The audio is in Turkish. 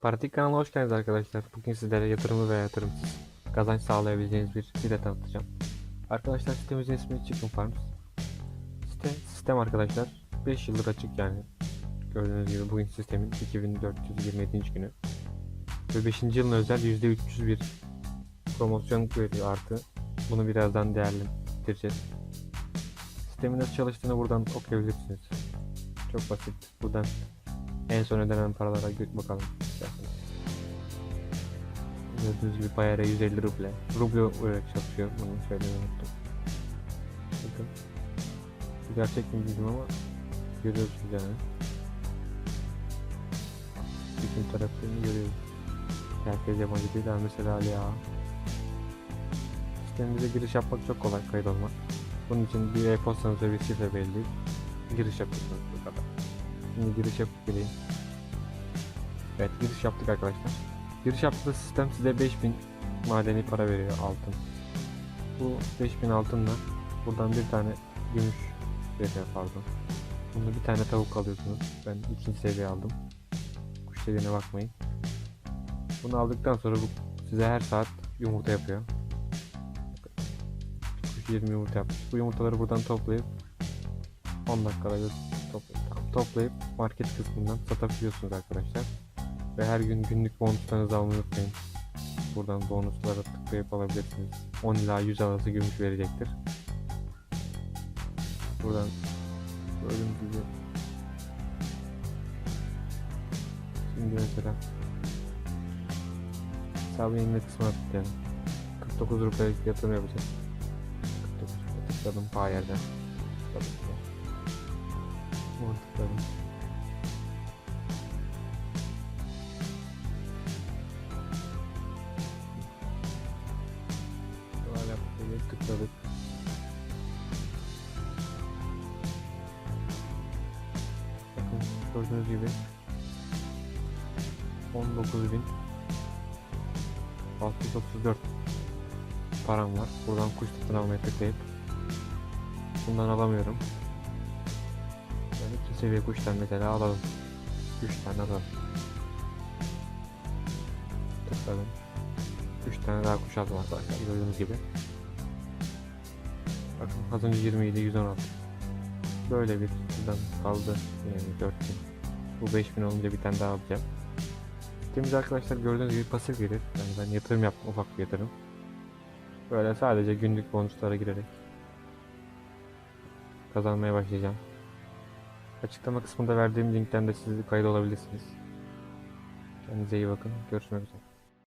Paratik kanalına hoş geldiniz arkadaşlar. Bugün sizlere yatırımı veya yatırımsız kazanç sağlayabileceğiniz bir site tanıtacağım. Arkadaşlar sitemizin ismi Chicken Farms. Site, sistem arkadaşlar 5 yıldır açık yani. Gördüğünüz gibi bugün sistemin 2427. günü. Ve 5. yılın özel %300 bir promosyon veriyor artı. Bunu birazdan değerlendireceğiz. Sistemin nasıl çalıştığını buradan okuyabilirsiniz. Çok basit. Buradan en son ödenen paralara bakalım. Gördüğünüz gibi Bayara 150 ruble. Ruble olarak çalışıyor. Bunu söylemeyi unuttum. Bakın. Gerçek mi bilmiyorum ama görüyorsunuz yani. Bütün taraflarını görüyoruz. Herkes yabancı değil ama mesela Ağa. Sistemimize giriş yapmak çok kolay kayıt olmak. Bunun için bir e-postanız ve bir şifre belli. Giriş yapıyorsunuz bu kadar. Şimdi giriş yapıp gireyim. Evet giriş yaptık arkadaşlar. Giriş yaptığı sistem size 5000 madeni para veriyor altın. Bu 5000 altınla buradan bir tane gümüş veriyor pardon. Bunu bir tane tavuk alıyorsunuz. Ben ikinci seviye aldım. Kuş seviyene bakmayın. Bunu aldıktan sonra bu size her saat yumurta yapıyor. Kuş 20 yumurta yapmış. Bu yumurtaları buradan toplayıp 10 dakikada toplayıp, toplayıp market kısmından satabiliyorsunuz arkadaşlar. Ve her gün günlük bonuslarınızı almayı unutmayın. Buradan bonuslara tıklayıp alabilirsiniz. 10 ila 100 arası gümüş verecektir. Buradan gördüğünüz gibi Şimdi mesela hesabın yenile kısmına tıklayalım. 49 rupiyelik yatırım yapacağız. 49 rupiye tıkladım pay yerden. Tıkladım. Bunu böyle tıkladık. Bakın gördüğünüz gibi 19.000 634 param var. Buradan kuş satın almaya tıklayıp bundan alamıyorum. Yani iki seviye kuştan mesela alalım. 3 tane alalım. Tıkladım. 3 tane daha kuş aldım arkadaşlar gördüğünüz gibi. Bakın az önce 20 idi 116. Böyle bir buradan kaldı yani 4000. Bu 5000 olunca bir tane daha alacağım. Sistemimiz arkadaşlar gördüğünüz gibi pasif gelir. Yani ben yatırım yaptım ufak bir yatırım. Böyle sadece günlük bonuslara girerek kazanmaya başlayacağım. Açıklama kısmında verdiğim linkten de siz kayıt olabilirsiniz. Kendinize iyi bakın. Görüşmek üzere.